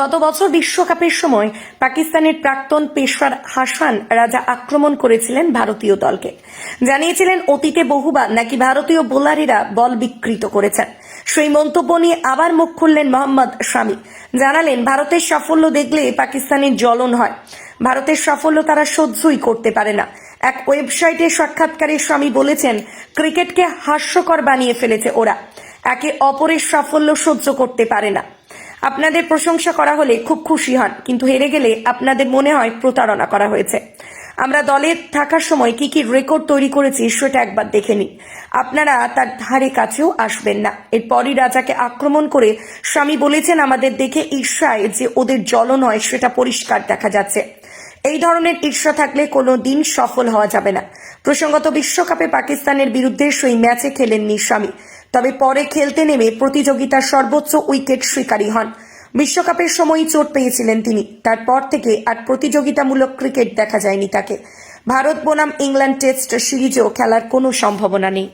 গত বছর বিশ্বকাপের সময় পাকিস্তানের প্রাক্তন পেশওয়ার হাসান রাজা আক্রমণ করেছিলেন ভারতীয় দলকে। জানিয়েছিলেন, অতীতে বহুবার নাকি ভারতীয় বোলারেরা বল বিকৃত করেছেন। সেই মন্তব্য নিয়ে আবার মুখ খুললেন মোহাম্মদ শামি। জানালেন, ভারতের সাফল্য দেখলে পাকিস্তানের জ্বলন হয়। ভারতের সাফল্য তারা সহ্যই করতে পারে না। এক ওয়েবসাইটে সাক্ষাৎকারে স্বামী বলেছেন, ক্রিকেটকে হাস্যকর বানিয়ে ফেলেছে ওরা। একে অপরের সাফল্য সহ্য করতে পারে না। আপনাদের প্রশংসা করা হলে খুব খুশি হন, কিন্তু হেরে গেলে আপনাদের মনে হয় প্রতারণা করা হয়েছে। আমরা দলে থাকার সময় কি কি রেকর্ড তৈরি করেছি সেটা একবার দেখে নিন। আপনারা তার ধারে কাছেও আসবেন না। এরপরই রাজাকে আক্রমণ করে স্বামী বলেছেন আমাদের দেখে ঈর্ষায় যে ওদের জ্বলন হয় সেটা পরিষ্কার দেখা যাচ্ছে। এই ধরনের ঈর্ষা থাকলে কোনো দিন সফল হওয়া যাবে না। প্রসঙ্গত বিশ্বকাপে পাকিস্তানের বিরুদ্ধে সেই ম্যাচে খেলেননি স্বামী। তবে পরে খেলতে নেমে প্রতিযোগিতার সর্বোচ্চ উইকেট স্বীকারী হন। বিশ্বকাপের সময়ই চোট পেয়েছিলেন তিনি। তারপর থেকে আর প্রতিযোগিতামূলক ক্রিকেট দেখা যায়নি তাকে। ভারত বনাম ইংল্যান্ড টেস্ট সিরিজেও খেলার কোনো সম্ভাবনা নেই।